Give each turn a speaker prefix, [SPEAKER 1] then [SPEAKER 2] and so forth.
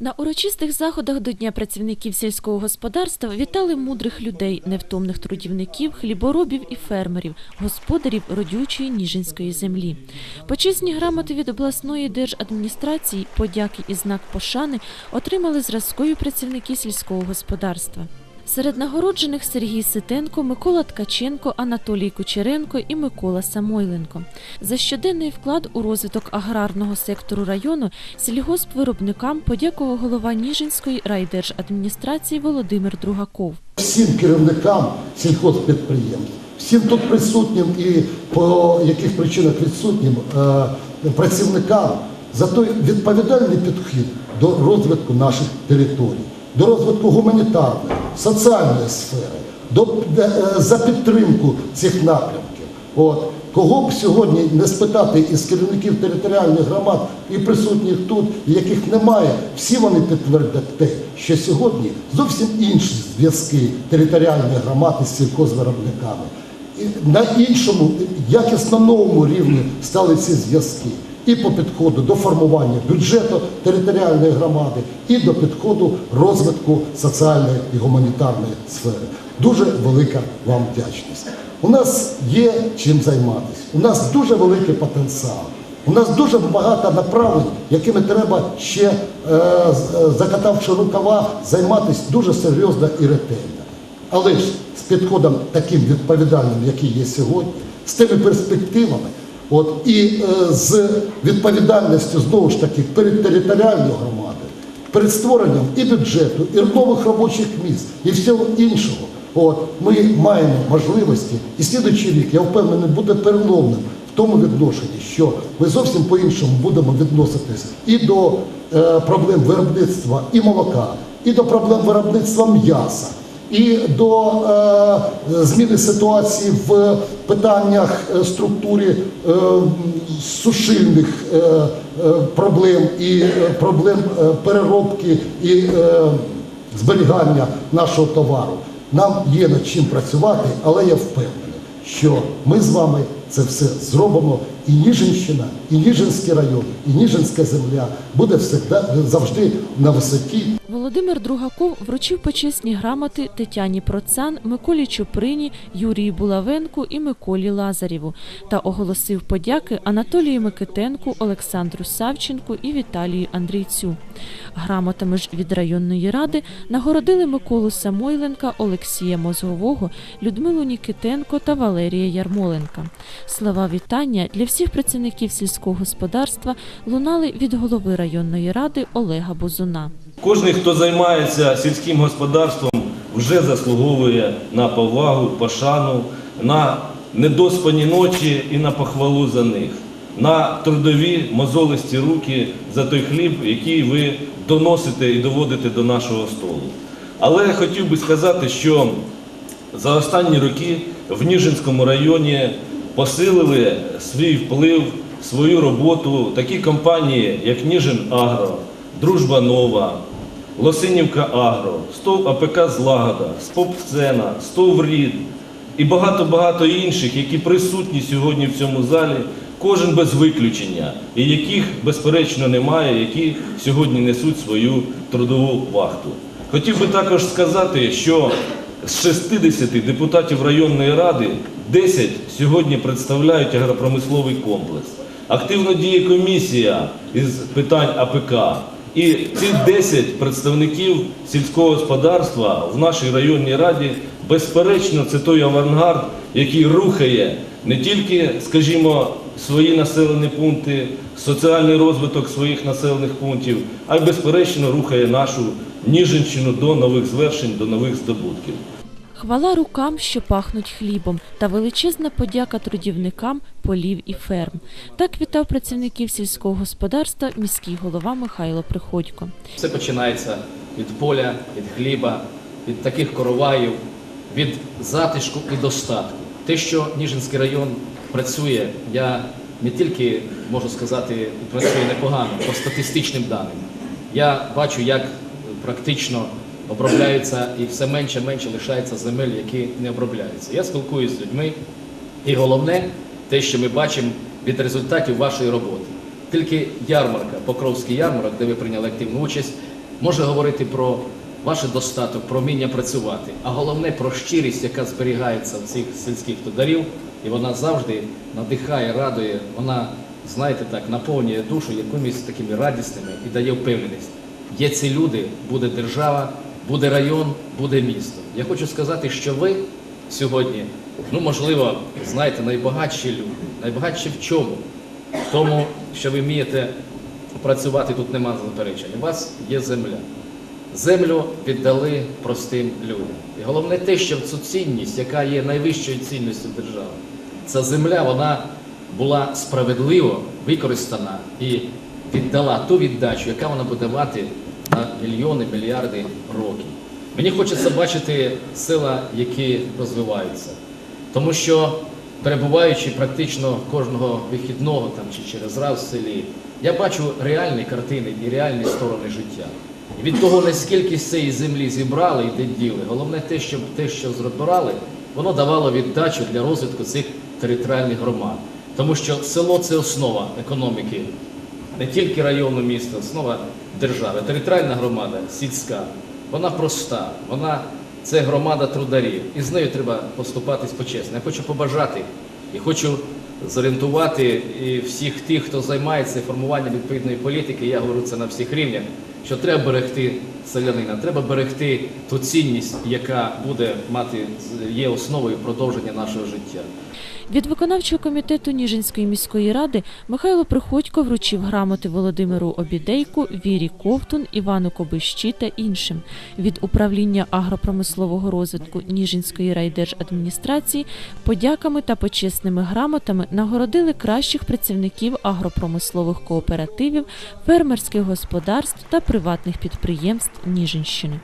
[SPEAKER 1] На урочистих заходах до Дня працівників сільського господарства вітали мудрих людей, невтомних трудівників, хліборобів і фермерів, господарів родючої Ніжинської землі. Почесні грамоти від обласної держадміністрації, подяки і знак пошани отримали зразкові працівники сільського господарства. Серед нагороджених Сергій Ситенко, Микола Ткаченко, Анатолій Кучеренко і Микола Самойленко. За щоденний вклад у розвиток аграрного сектору району сільгоспвиробникам подякував голова Ніжинської райдержадміністрації Володимир Другаков.
[SPEAKER 2] всім керівникам сільхозпідприємств, всім тут присутнім і по яких причинах відсутнім е, працівникам за той відповідальний підхід до розвитку наших територій, до розвитку гуманітарної, соціальної сфери, до, е, за підтримку цих напрямків. От. Кого б сьогодні не спитати із керівників територіальних громад і присутніх тут, яких немає, всі вони підтвердять те, що сьогодні зовсім інші зв'язки територіальних громад із сільхозвиробниками. І на іншому, якісно новому рівні стали ці зв'язки. І по підходу до формування бюджету територіальної громади, і до підходу розвитку соціальної і гуманітарної сфери. Дуже велика вам вдячність. У нас є чим займатися. У нас дуже великий потенціал. У нас дуже багато направлень, якими треба ще, е, е, закатавши рукава, займатися дуже серйозно і ретельно. Але ж з підходом таким відповідальним, який є сьогодні, з тими перспективами, от, і е, з відповідальністю знову ж таки перед територіальною громадою, перед створенням і бюджету, і нових робочих місць, і всього іншого. От, ми маємо можливості, і слідуючий рік, я впевнений, буде переломним в тому відношенні, що ми зовсім по-іншому будемо відноситись і до е, проблем виробництва і молока, і до проблем виробництва м'яса, і до е, зміни ситуації в питаннях е, структури е, сушильних проблем і проблем переробки і зберігання нашого товару. Нам є над чим працювати, але я впевнений, що ми з вами це все зробимо. І Ніжинщина, і Ніжинський район, і Ніжинська земля буде завжди на висоті
[SPEAKER 1] Володимир Другаков вручив почесні грамоти Тетяні Процан, Миколі Чуприні, Юрію Булавенку і Миколі Лазарєву та оголосив подяки Анатолію Микитенку, Олександру Савченку і Віталію Андрійцю. Грамотами ж від районної ради нагородили Миколу Самойленка, Олексія Мозгового, Людмилу Нікітенко та Валерія Ярмоленка. Слова вітання для всіх працівників сільського господарства лунали від голови районної ради Олега Бузуна.
[SPEAKER 3] Кожний, хто займається сільським господарством, вже заслуговує на повагу, пошану, на недоспані ночі і на похвалу за них, на трудові мозолисті руки за той хліб, який ви доносите і доводите до нашого столу. Але хотів би сказати, що за останні роки в Ніжинському районі посилили свій вплив, свою роботу такі компанії, як Ніжин Агро, Дружба Нова, Лосинівка Агро, СТОВ АПК Злагода, СПОП-Сцена, СТОВ Рід і багато-багато інших, які присутні сьогодні в цьому залі, кожен без виключення, і яких, безперечно, немає, які сьогодні несуть свою трудову вахту. Хотів би також сказати, що з 60 депутатів районної ради 10 сьогодні представляють агропромисловий комплекс. Активно діє комісія із питань АПК. І ці 10 представників сільського господарства в нашій районній раді, безперечно, це той авангард, який рухає не тільки, скажімо, свої населені пункти, соціальний розвиток своїх населених пунктів, а й безперечно рухає нашу Ніжинщину до нових звершень, до нових здобутків.
[SPEAKER 1] Хвала рукам, що пахнуть хлібом, та величезна подяка трудівникам полів і ферм. Так вітав працівників сільського господарства міський голова Михайло Приходько.
[SPEAKER 4] Все починається від поля, від хліба, від таких короваїв, від затишку і достатку. Те, що Ніжинський район працює, я не тільки можу сказати, працює непогано по статистичним даним. Я бачу, як практично обробляються і все менше менше лишається земель, які не обробляються. Я спілкуюся з людьми, і головне, те, що ми бачимо від результатів вашої роботи. Тільки ярмарка, Покровський ярмарок, де ви прийняли активну участь, може говорити про ваш достаток, про вміння працювати, а головне про щирість, яка зберігається в цих сільських тударів, і вона завжди надихає, радує, вона, знаєте так, наповнює душу якимись такими радісними і дає впевненість. Є ці люди, буде держава, буде район, буде місто. Я хочу сказати, що ви сьогодні, ну можливо, знаєте, найбагатші люди. Найбагатші в чому? В тому, що ви вмієте працювати, тут нема заперечень. У вас є земля. Землю віддали простим людям. І головне те, що цю цінність, яка є найвищою цінністю держави, ця земля вона була справедливо використана і віддала ту віддачу, яка вона буде мати на мільйони, мільярди років. Мені хочеться бачити села, які розвиваються. Тому що перебуваючи практично кожного вихідного там, чи через раз в селі, я бачу реальні картини і реальні сторони життя. І від того, наскільки з цієї землі зібрали і де діли, головне те, щоб те, що зробирали, воно давало віддачу для розвитку цих територіальних громад. Тому що село це основа економіки не тільки району міста, основа держави. Територіальна громада, сільська, вона проста, вона це громада трударів. І з нею треба поступатись почесно. Я хочу побажати і хочу зорієнтувати і всіх тих, хто займається формуванням відповідної політики, я говорю це на всіх рівнях, що треба берегти селянина, треба берегти ту цінність, яка буде мати є основою продовження нашого життя.
[SPEAKER 1] Від виконавчого комітету Ніжинської міської ради Михайло Приходько вручив грамоти Володимиру Обідейку, Вірі Ковтун, Івану Кобищі та іншим. Від управління агропромислового розвитку Ніжинської райдержадміністрації подяками та почесними грамотами нагородили кращих працівників агропромислових кооперативів, фермерських господарств та приватних підприємств Ніжинщини.